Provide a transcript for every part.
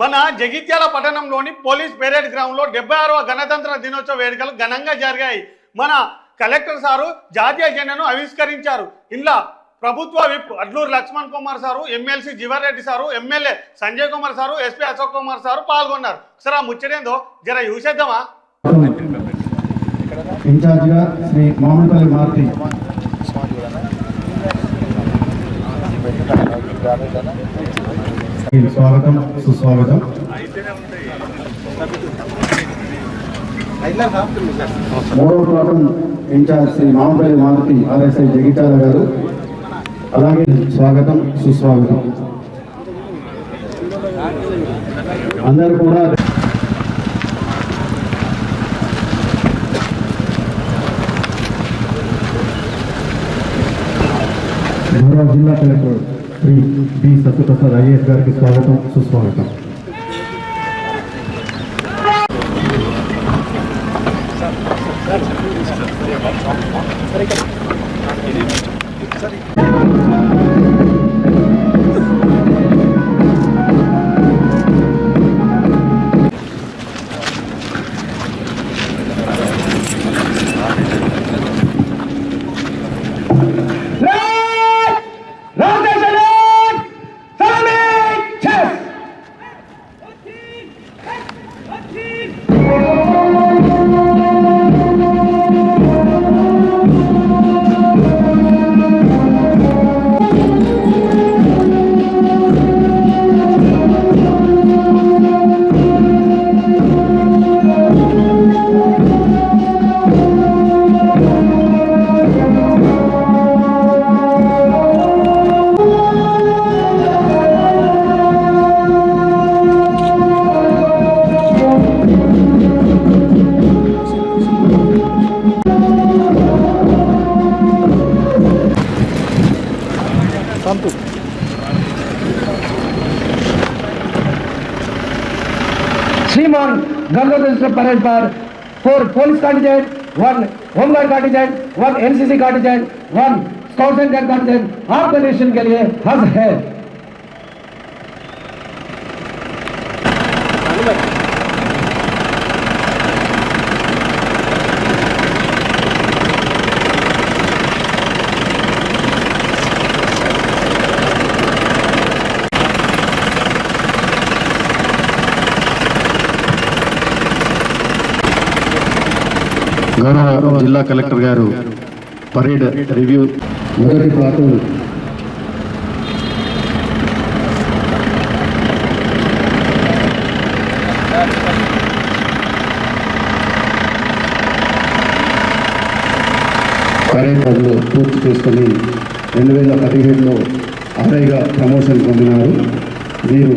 మన జగిత్యాల పట్టణంలోని police parade గ్రౌండ్లో డెబ్బై ఆరవ గణతంత్ర దినోత్సవ వేడుకలు ఘనంగా జరిగాయి. మన కలెక్టర్ సారు జాతీయ జెండాను ఆవిష్కరించారు. ఇలా ప్రభుత్వ whip Adluri Laxman Kumar sir MLC Jeeva Reddy sir MLA Sanjay Kumar sir SP Ashok Kumar sir పాల్గొన్నారు. సరే ఆ ముచ్చటేందో జర చూసేద్దామా? ఇన్ఛార్జిగా శ్రీ మామిడిపల్లి స్వాగతం సుస్వాగతం. మూడవ ప్రాంతం ఇన్ఛార్జ్ శ్రీ మామపల్లి మారుతి ఆర్ఎస్ఐ జగిత్యాల గారు. అలాగే స్వాగతం సుస్వాగతం. అందరూ కూడా జిల్లా collector Shri B Satyaprasad IAS గారికి స్వాగతం సుస్వాగతం National Parade Bar, four police contingent, one home guard contingent, one NCC contingent, one scout and guard contingent, आप nation के लिए हज है జిల్లా కలెక్టర్ గారు పరేడ్ రివ్యూ. మొదటి ప్లాటూన్ పరేడ్ పూర్తి చేసుకొని రెండు వేల పదిహేడులో ఆర్ఐగా ప్రమోషన్ పొందినారు. వీరు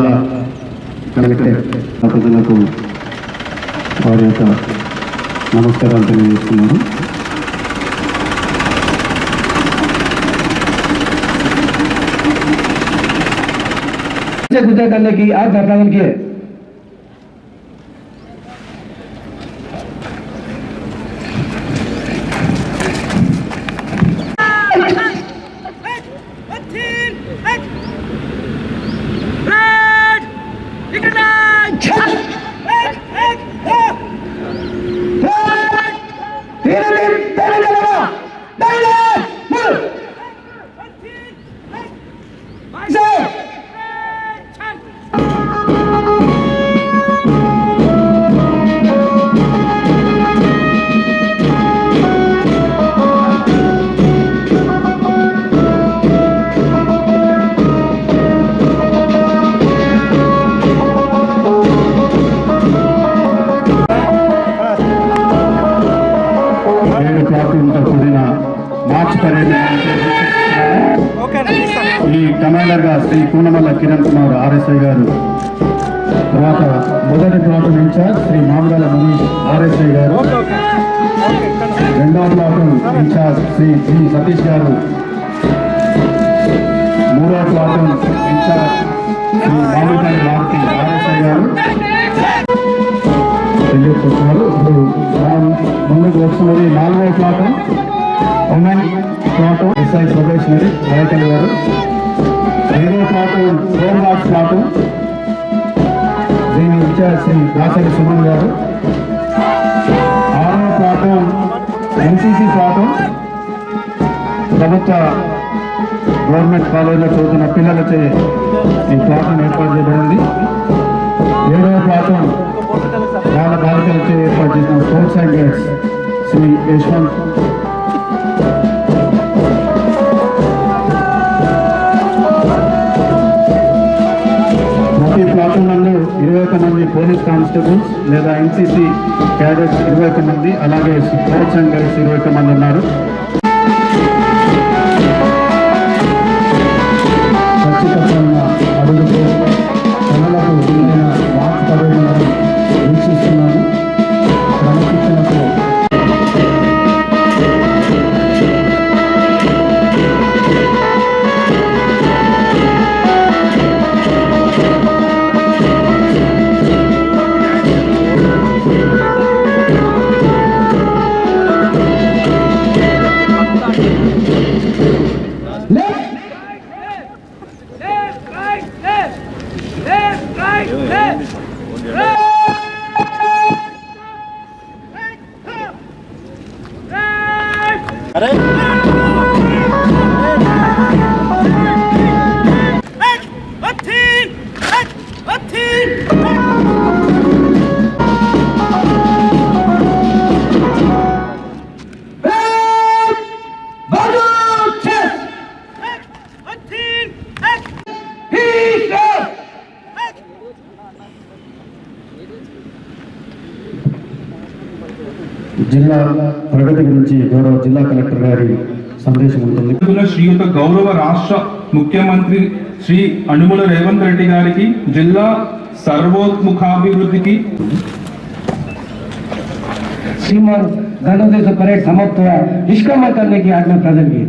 జిల్లా కలెక్టర్ ప్రజలకు వారి యొక్క నమస్కారాలు తెలియజేస్తున్నారు से गुजर करने की आज प्रावधान किए தெரிஞ்சிடலாம் కిరణ్ ఆర్ఎస్ఐ గారు. తర్వాత మొదటి platoon incharge Shri Mamidala Manish RSI గారు. రెండవ platoon incharge Shri G Satish గారు. మూడవ platoon incharge Shri Mamidala Bharati RSI గారు. తెలియజేస్తున్నారు. ఇప్పుడు మనం ముందుకు వస్తున్నది నాలుగవ platoon women platoon SI probationary Rayakal గారు. ఐదవ ప్లాటూన్ హోమ్ గార్డ్స్ ప్లాటూన్ దీని ఇచ్చారు శ్రీ దాసరి సుమన్ గారు. ఆరో ప్లాటూన్ ఎన్సీసీ పాఠం ప్రభుత్వ గవర్నమెంట్ కాలేజీలో చదువుతున్న పిల్లలచే ఈ ప్లాటూన్ ఏర్పాటు చేయబడింది. ఏడవ ప్లాటూన్ బాల బాలికలచే ఏర్పాటు చేసిన sports and guides Shri Yashwant constables లేదా ఎన్సీసీ క్యాడెట్స్ ఇరవై ఒక మంది అలాగే స్పోర్ట్స్ అండ్ గైడ్స్ ఇరవై ఒక మంది ఉన్నారు. Aray! జిల్లా కలెక్టర్ గారి సందేశం ఉంటుంది రైతుల శ్రీయుత గౌరవ రాష్ట్ర ముఖ్యమంత్రి శ్రీ అనుముల రేవంత్ రెడ్డి గారికి జిల్లా సర్వోత్ముఖాభివృద్ధికి श्रीमान गणतंत्र दिवस परेड समाप्त हुआ निष्क्रमण करने की आज्ञा प्रदान की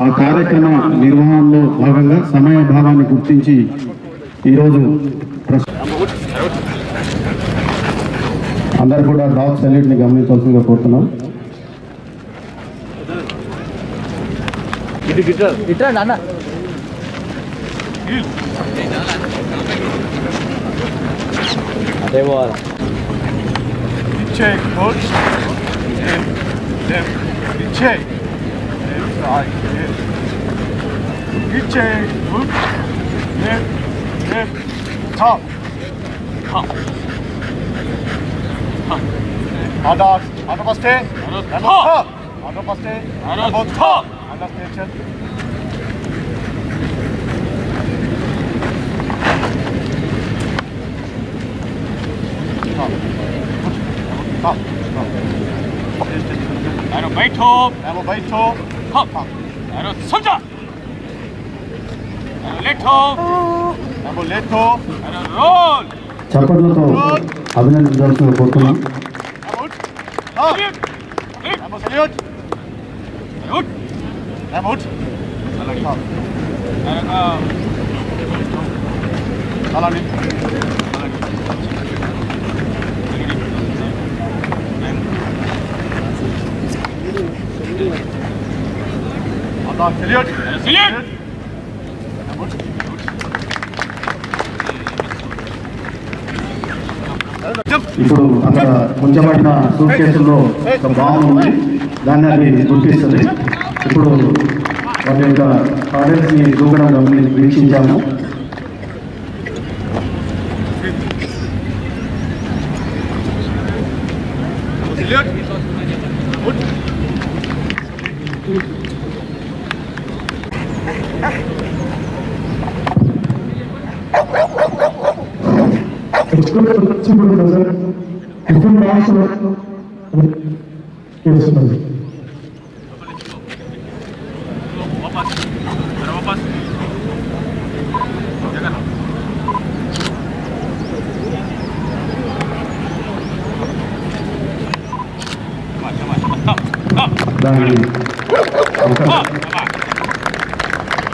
ఆ కార్యక్రమ నిర్వహణలో భాగంగా సమయ భావాన్ని గుర్తించి ఈరోజు అందరు కూడా డాగ్ సల్యూట్ని Seite. Gitche, rück, left, left, top. Top. Adas, Adapaste, Adapaste, Adapaste, Adapaste, Adapaste, Stop. Stop. Stop. Stop. Stop. Stop. Stop. Stop. Stop. Stop. Stop. Stop. 팝팝 나로 선자 나로 레터 나로 레터 나로 롤 자빠져서 아브냐는 점수 보통 Thank you. ఇప్పుడు అక్కడ ఉంచబడిన సూట్ కేసుల్లో ఒక బాంబు ఉంది. దాన్ని అది గుర్తిస్తుంది. ఇప్పుడు వాళ్ళ యొక్క ఆర్డర్స్ని దూకడం గమని- వీక్షించాము దాన్ని ఒక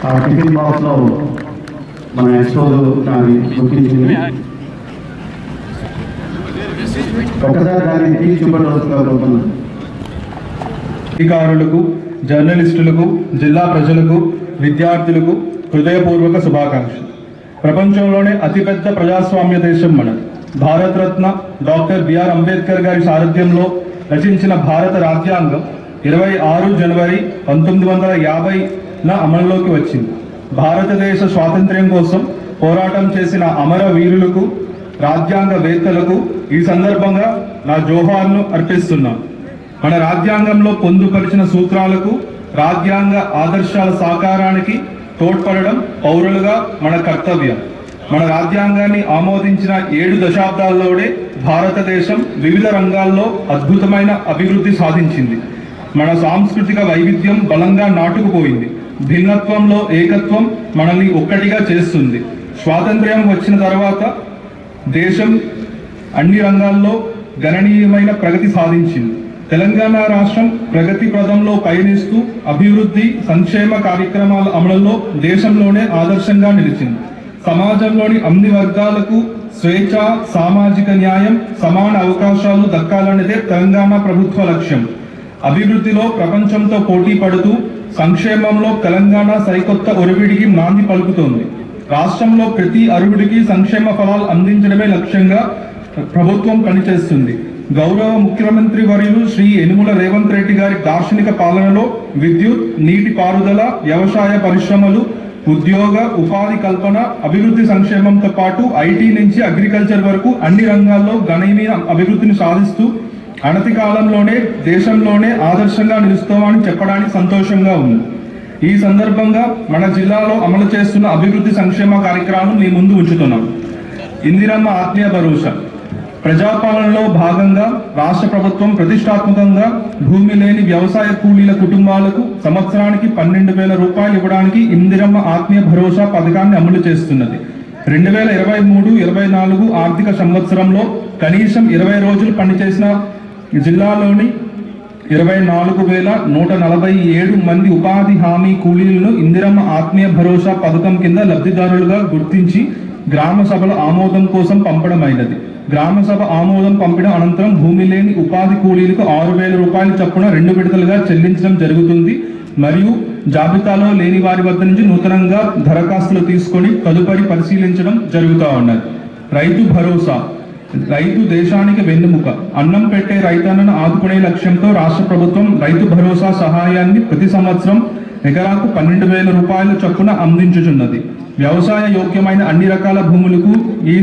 ఆ టిఫిన్ బాక్స్లో మన ఎక్స్పోజ్ దాన్ని గుర్తించింది ఒకసారి దాన్ని కోరుతున్నాను అధికారులకు జర్నలిస్టులకు జిల్లా ప్రజలకు విద్యార్థులకు హృదయపూర్వక శుభాకాంక్షలు. ప్రపంచంలోనే అతిపెద్ద ప్రజాస్వామ్య దేశం మనం భారతరత్న డాక్టర్ బిఆర్ అంబేద్కర్ గారి సారథ్యంలో రచించిన భారత రాజ్యాంగం ఇరవై ఆరు జనవరి పంతొమ్మిది వందల యాభైన అమల్లోకి వచ్చింది. భారతదేశ స్వాతంత్ర్యం కోసం పోరాటం చేసిన అమర వీరులకు రాజ్యాంగవేత్తలకు ఈ సందర్భంగా నా జోహార్ను అర్పిస్తున్నా. మన రాజ్యాంగంలో పొందుపరిచిన సూత్రాలకు రాజ్యాంగ ఆదర్శాల సాకారానికి తోడ్పడడం పౌరులుగా మన కర్తవ్యం. మన రాజ్యాంగాన్ని ఆమోదించిన ఏడు దశాబ్దాల్లోనే భారతదేశం వివిధ రంగాల్లో అద్భుతమైన అభివృద్ధి సాధించింది. మన సాంస్కృతిక వైవిధ్యం బలంగా నాటుకుపోయింది. భిన్నత్వంలో ఏకత్వం మనల్ని ఒక్కటిగా చేస్తుంది. స్వాతంత్ర్యం వచ్చిన తర్వాత దేశం అన్ని రంగాల్లో గణనీయమైన ప్రగతి సాధించింది. తెలంగాణ రాష్ట్రం ప్రగతి పదంలో పయనిస్తూ అభివృద్ధి సంక్షేమ కార్యక్రమాల అమలులో దేశంలోనే ఆదర్శంగా నిలిచింది. సమాజంలోని అన్ని వర్గాలకు స్వేచ్ఛ సామాజిక న్యాయం సమాన అవకాశాలు దక్కాలన్నదే తెలంగాణ ప్రభుత్వ లక్ష్యం. అభివృద్ధిలో ప్రపంచంతో పోటీ పడుతూ సంక్షేమంలో తెలంగాణ సరికొత్త ఒరవిడికి నాంది పలుకుతోంది. రాష్ట్రంలో ప్రతి అర్హుడికి సంక్షేమ ఫలాలు అందించడమే లక్ష్యంగా ప్రభుత్వం పనిచేస్తుంది. గౌరవ ముఖ్యమంత్రి వర్యులు శ్రీ యనుమల రేవంత్ రెడ్డి గారి దార్శనిక పాలనలో విద్యుత్ నీటి పారుదల వ్యవసాయ పరిశ్రమలు ఉద్యోగ ఉపాధి కల్పన అభివృద్ధి సంక్షేమంతో పాటు ఐటీ నుంచి అగ్రికల్చర్ వరకు అన్ని రంగాల్లో గణనీయ అభివృద్ధిని సాధిస్తూ అనతి కాలంలోనే దేశంలోనే ఆదర్శంగా నిలుస్తామని చెప్పడానికి సంతోషంగా ఉంది. ఈ సందర్భంగా మన జిల్లాలో అమలు చేస్తున్న అభివృద్ధి సంక్షేమ కార్యక్రమాలను మీ ముందు ఉంచుతున్నాం. ఇందిరమ్మ ఆత్మీయ భరోసా. ప్రజాపాలనలో భాగంగా రాష్ట్ర ప్రభుత్వం ప్రతిష్టాత్మకంగా భూమి లేని వ్యవసాయ కూలీల కుటుంబాలకు సంవత్సరానికి పన్నెండు వేల రూపాయలు ఇవ్వడానికి ఇందిరమ్మ ఆత్మీయ భరోసా పథకాన్ని అమలు చేస్తున్నది. రెండు వేల ఇరవై మూడు ఇరవై నాలుగు ఆర్థిక సంవత్సరంలో కనీసం ఇరవై రోజులు పనిచేసిన జిల్లాలోని ఇరవై నాలుగు వేల నూట నలభై ఏడు మంది ఉపాధి హామీ కూలీలను ఇందిరమ్మ ఆత్మీయ భరోసా పథకం కింద లబ్ధిదారులుగా గుర్తించి గ్రామ సభల ఆమోదం కోసం పంపడమైనది. గ్రామ సభ ఆమోదం పంపిన అనంతరం భూమి లేని ఉపాధి కూలీలకు ఆరు వేల రూపాయల చొప్పున రెండు విడతలుగా చెల్లించడం జరుగుతుంది. మరియు జాబితాలో లేని వారి వద్ద నుంచి నూతనంగా దరఖాస్తులు తీసుకొని తదుపరి పరిశీలించడం జరుగుతూ ఉన్నది. రైతు భరోసా రైతు దేశానికి వెన్నుముక. అన్నం పెట్టే రైతన్నను ఆదుకునే లక్ష్యంతో రాష్ట్ర ప్రభుత్వం రైతు భరోసా సహాయాన్ని ప్రతి సంవత్సరం ఎకరాకు పన్నెండు వేల రూపాయల చొప్పున అందించుచున్నది. వ్యవసాయ యోగ్యమైన అన్ని రకాల భూములకు ఈ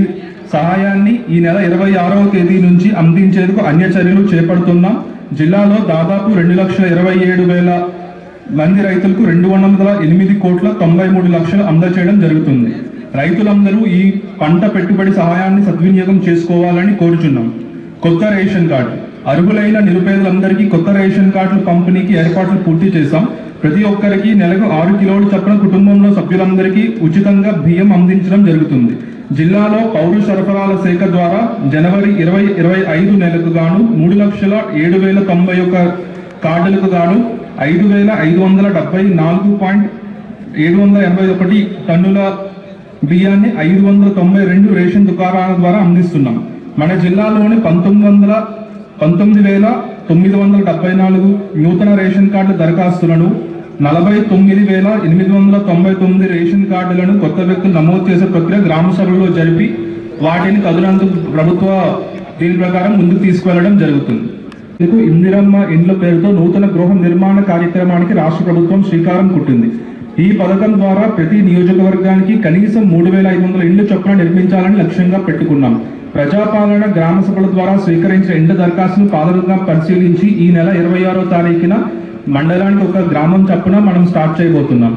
సహాయాన్ని ఈ నెల ఇరవై ఆరవ తేదీ నుంచి అందించేందుకు అన్య చర్యలు చేపడుతున్న. జిల్లాలో దాదాపు రెండు లక్షల ఇరవై ఏడు వేల మంది రైతులకు రెండు వందల ఎనిమిది కోట్ల తొంభై మూడు లక్షలు అందజేయడం జరుగుతుంది. రైతులందరూ ఈ పంట పెట్టుబడి సహాయాన్ని సద్వినియోగం చేసుకోవాలని కోరుచున్నాం. కొత్త రేషన్ కార్డు. అర్హులైన నిరుపేదలందరికీ కొత్త రేషన్ కార్డులు పంపిణీకి ఏర్పాట్లు పూర్తి చేశాం. ప్రతి ఒక్కరికి నెలకు ఆరు కిలోలు చప్పున కుటుంబంలో సభ్యులందరికీ ఉచితంగా బియ్యం అందించడం జరుగుతుంది. జిల్లాలో పౌర సరఫరాల శాఖ ద్వారా జనవరి ఇరవై ఇరవై ఐదు నెలకు గాను మూడు లక్షల ఏడు వేల తొంభై ఒక కార్డులకు గాను ఐదు వేల ఐదు వందల డెబ్బై నాలుగు పాయింట్ ఏడు వందల ఎనభై ఒకటి టన్నుల బియ్యాన్ని ఐదు వందల తొంభై రెండు రేషన్ దుకాణాల ద్వారా అందిస్తున్నాం. మన జిల్లాలోని పంతొమ్మిది వందల పంతొమ్మిది వేల తొమ్మిది వందల డెబ్బై నాలుగు నూతన రేషన్ కార్డు దరఖాస్తులను నలభై తొమ్మిది వేల ఎనిమిది వందల తొంభై తొమ్మిది రేషన్ కార్డులను కొత్త వ్యక్తులు నమోదు చేసే ప్రక్రియ గ్రామ సభలో జరిపి వాటిని తదునంతు ప్రభుత్వ దీని ప్రకారం ముందుకు తీసుకువెళ్ళడం జరుగుతుంది. ఇందిరమ్మ ఇండ్ల పేరుతో నూతన గృహ నిర్మాణ కార్యక్రమానికి రాష్ట్ర ప్రభుత్వం శ్రీకారం కుట్టింది ఈ పథకం ద్వారా ప్రతి నియోజకవర్గానికి కనీసం మూడు వేల ఐదు వందల ఇండ్లు చొప్పున నిర్మించాలని లక్ష్యంగా పెట్టుకున్నాం. ప్రజాపాలన గ్రామ సభల ద్వారా స్వీకరించిన ఇండ్ల దరఖాస్తును పాదరుగా పరిశీలించి ఈ నెల ఇరవై ఆరో తారీఖున మండలానికి ఒక గ్రామం చప్పున మనం స్టార్ట్ చేయబోతున్నాం.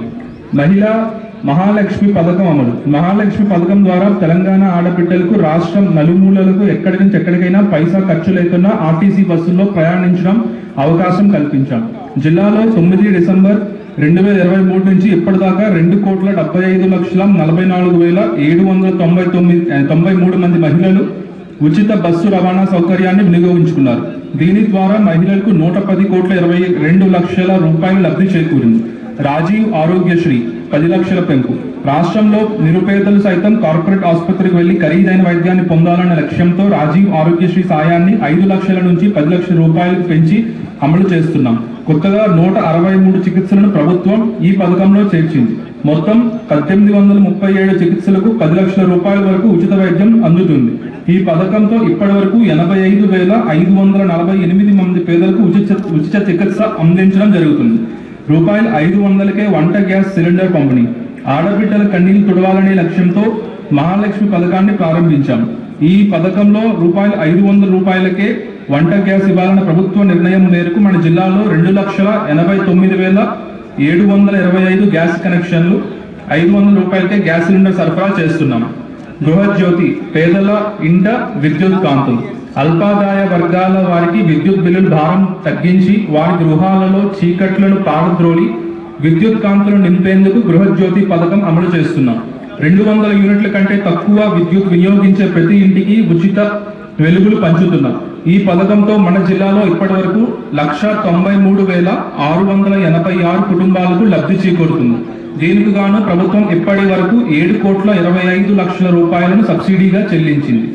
మహిళా మహాలక్ష్మి పథకం అమలు. మహాలక్ష్మి పథకం ద్వారా తెలంగాణ ఆడబిడ్డలకు రాష్ట్రం నలుమూలలకు ఎక్కడి నుంచి ఎక్కడికైనా పైసా ఖర్చు లేకుండా ఆర్టీసీ బస్సుల్లో ప్రయాణించడం అవకాశం కల్పించాం. జిల్లాలో తొమ్మిది డిసెంబర్ రెండు వేల ఇరవై మూడు నుంచి ఇప్పటిదాకా రెండు కోట్ల డెబ్బై ఐదు లక్షల నలభై నాలుగు వేల ఏడు వందల తొంభై తొమ్మిది తొంభై మూడు మంది మహిళలు ఉచిత బస్సు రవాణా సౌకర్యాన్ని వినియోగించుకున్నారు. దీని ద్వారా మహిళలకు నూట పది కోట్ల ఇరవై రెండు లక్షల రూపాయలు లబ్ధి చేకూరింది. రాజీవ్ ఆరోగ్యశ్రీ పది లక్షల పెంపు. రాష్ట్రంలో నిరుపేదలు సైతం కార్పొరేట్ ఆసుపత్రికి వెళ్ళి ఖరీదైన వైద్యాన్ని పొందాలన్న లక్ష్యంతో రాజీవ్ ఆరోగ్యశ్రీ సాయాన్ని ఐదు లక్షల నుంచి పది లక్షల రూపాయలకు పెంచి అమలు చేస్తున్నాం. కొత్తగా నూట అరవై మూడు చికిత్సలను ప్రభుత్వం ఈ పథకంలో చేర్చింది. మొత్తం పద్దెనిమిది వందల ముప్పై ఏడు చికిత్సలకు పది లక్షల రూపాయల వరకు ఉచిత వైద్యం అందుతుంది. ఈ పథకంతో ఇప్పటి వరకు ఎనభై ఐదు వేల ఐదు వందల నలభై ఎనిమిది మంది పేదలకు ఉచిత ఉచిత చికిత్స అందించడం జరుగుతుంది. రూపాయలు ఐదు వందలకే వంట గ్యాస్ సిలిండర్ పంపిణీ. ఆడబిడ్డల కన్నీళ్ళు తుడవాలనే లక్ష్యంతో మహాలక్ష్మి పథకాన్ని ప్రారంభించాం. ఈ పథకంలో రూపాయలు ఐదు వందల రూపాయలకే వంట గ్యాస్ ఇవ్వాలన్న ప్రభుత్వ నిర్ణయం మేరకు మన జిల్లాలో రెండు లక్షల ఎనభై తొమ్మిది వేల ఏడు వందల ఇరవై ఐదు గ్యాస్ కనెక్షన్లు ఐదు వందల రూపాయలకే గ్యాస్ సిలిండర్ సరఫరా చేస్తున్నాం. గృహజ్యోతి పేదల ఇంట విద్యుత్ కాంతులు అల్పాదాయ వర్గాల వారికి విద్యుత్ బిల్లుల భారం తగ్గించి వారి గృహాలలో చీకట్లను పారద్రోలి విద్యుత్ కాంతులు నింపేందుకు గృహజ్యోతి పథకం అమలు చేస్తున్నాం. రెండు వందల యూనిట్ల కంటే తక్కువ విద్యుత్ వినియోగించే ప్రతి ఇంటికి ఉచిత వెలుగులు పంచుతున్నాం. ఈ పథకంతో మన జిల్లాలో ఇప్పటి వరకు లక్ష తొంభై మూడు వేల ఆరు వందల ఎనభై ఆరు కుటుంబాలకు లబ్ధి చేకూరుతుంది. దీనికి గాను ప్రభుత్వం ఇప్పటి వరకు ఏడు కోట్ల ఇరవై ఐదు లక్షల రూపాయలను సబ్సిడీగా చెల్లించింది.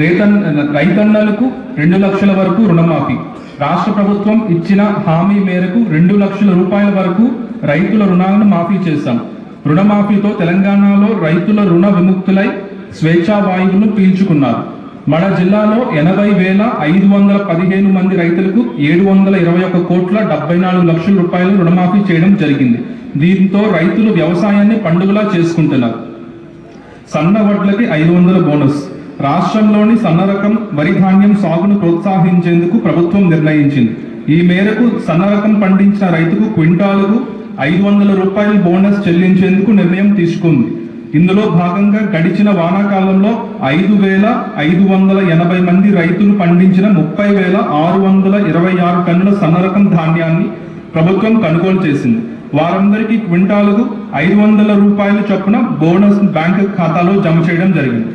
రేతన్ రైతన్నలకు రెండు లక్షల వరకు రుణమాఫీ. రాష్ట్ర ప్రభుత్వం ఇచ్చిన హామీ మేరకు రెండు లక్షల రూపాయల వరకు రైతుల రుణాలను మాఫీ చేశాం. రుణమాఫీతో తెలంగాణలో రైతుల రుణ విముక్తులై స్వేచ్ఛా వాయువును పీల్చుకున్నారు. మన జిల్లాలో ఎనభై వేల ఐదు వందల పదిహేను మంది రైతులకు ఏడు వందల ఇరవై ఒక్క కోట్ల డెబ్బై నాలుగు లక్షల రూపాయలు రుణమాఫీ చేయడం జరిగింది. దీంతో రైతులు వ్యవసాయాన్ని పండుగలా చేసుకుంటున్నారు. సన్న వడ్లకి ఐదు వందల బోనస్. రాష్ట్రంలోని సన్న రకం వరి ధాన్యం సాగును ప్రోత్సహించేందుకు ప్రభుత్వం నిర్ణయించింది. ఈ మేరకు సన్న రకం పండించిన రైతుకు క్వింటాలుకు ఐదు వందల రూపాయల బోనస్ చెల్లించేందుకు నిర్ణయం తీసుకుంది. ఇందులో భాగంగా గడిచిన వానాకాలంలో ఐదు వేల ఐదు వందల ఎనభై మంది రైతులు పండించిన ముప్పై వేల ఆరు వందల ఇరవై ఆరు టన్నుల సన్నరకం ధాన్యాన్ని ప్రభుత్వం కొనుగోలు చేసింది. వారందరికీ క్వింటాలకు ఐదు వందల రూపాయల చొప్పున బోనస్ బ్యాంక్ ఖాతాలో జమ చేయడం జరిగింది.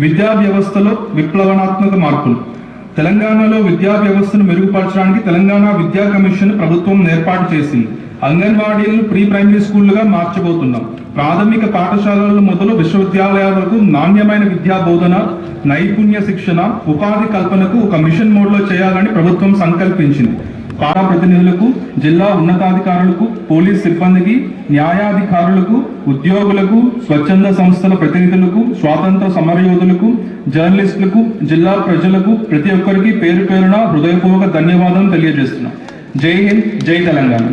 విద్యా వ్యవస్థలో విప్లవనాత్మక మార్పులు. తెలంగాణలో విద్యా వ్యవస్థను మెరుగుపరచడానికి తెలంగాణ విద్యా కమిషన్ ప్రభుత్వం ఏర్పాటు చేసింది. అంగన్వాడీలను ప్రీ ప్రైమరీ స్కూళ్ళుగా మార్చబోతున్నాం. ప్రాథమిక పాఠశాలల మొదలు విశ్వవిద్యాలయాల వరకు నాణ్యమైన విద్యా బోధన నైపుణ్య శిక్షణ ఉపాధి కల్పనకు ఒక మిషన్ మోడ్లో చేయాలని ప్రభుత్వం సంకల్పించింది. పారా ప్రతినిధులకు జిల్లా ఉన్నతాధికారులకు పోలీస్ సిబ్బందికి న్యాయాధికారులకు ఉద్యోగులకు స్వచ్ఛంద సంస్థల ప్రతినిధులకు స్వాతంత్ర సమరయోధులకు జర్నలిస్టులకు జిల్లా ప్రజలకు ప్రతి ఒక్కరికి పేరు పేరున హృదయపూర్వక ధన్యవాదాలు తెలియజేస్తున్నాం. జై హింద్ జై తెలంగాణ.